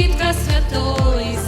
дітка святої.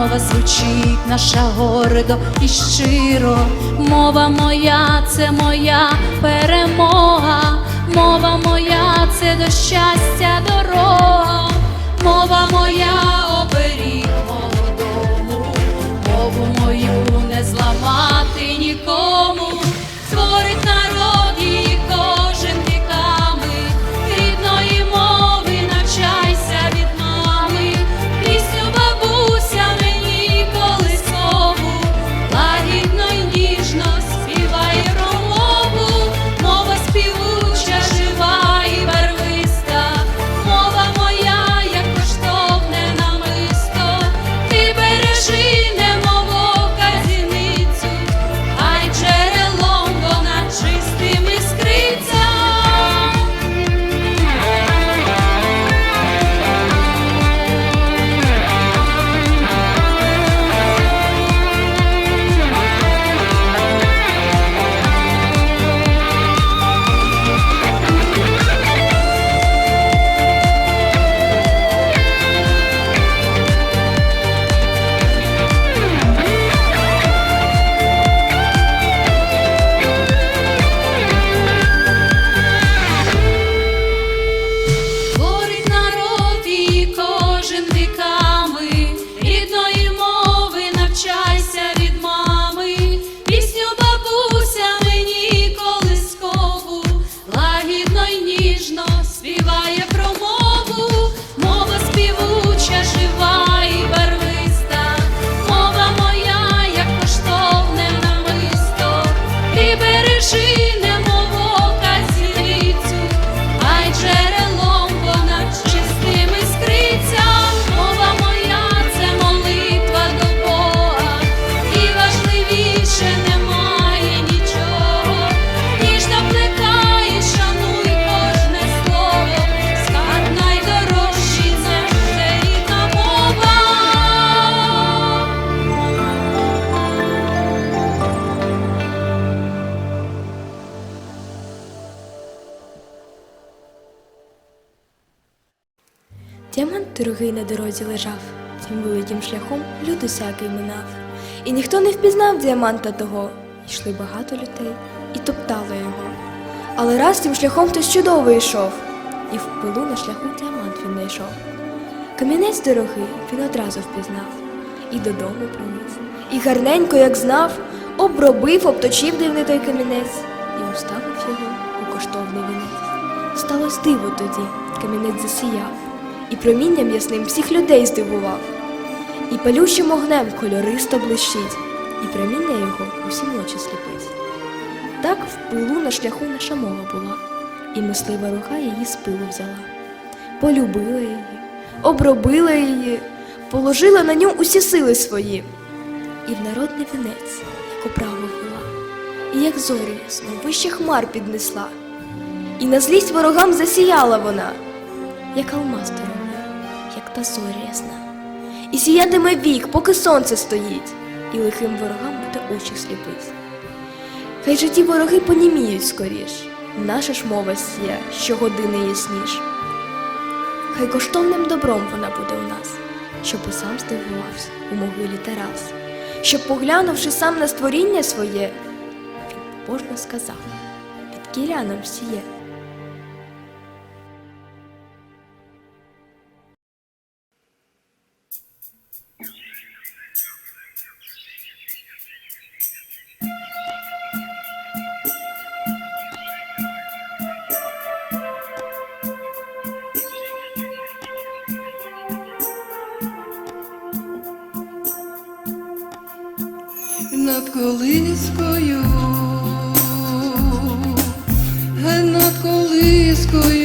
Мова звучить наша гордо і щиро. Мова моя, це моя перемога, мова моя, це до щастя дорога, мова моя Дорогий на дорозі лежав, тим великим шляхом люд усякий минав. І ніхто не впізнав діаманта того. Йшли багато людей і топтало його. Але раз тим шляхом хтось чудовий йшов, і в пилу на шляху діамант він знайшов. Камінець дорогий він одразу впізнав, і додому приніс, і гарненько, як знав, обробив, обточив дивний той камінець і уставив його у коштовний вінець. Сталось диво тоді, камінець засіяв, і промінням ясним всіх людей здивував, і палючим огнем кольористо блищить, і проміння його усі ночі сліпить. Так в пилу на шляху наша мова була, і мислива рука її з пилу взяла, полюбила її, обробила її, положила на ньому усі сили свої, і в народний вінець, як оправу ввела, і як зорі ясно вище хмар піднесла, і на злість ворогам засіяла вона, як алмаз та зоря ясна. І сіятиме вік, поки сонце стоїть, і лихим ворогам буде очі сліпить. Хай же ті вороги поніміють скоріш, наша ж мова сія, щогодини ясніш. Хай коштовним добром вона буде у нас, щоб і сам здивувався у могилі Тарас, щоб, поглянувши сам на створіння своє, він побожно сказав, від кіряном сіє. Колискою, ге над колискою,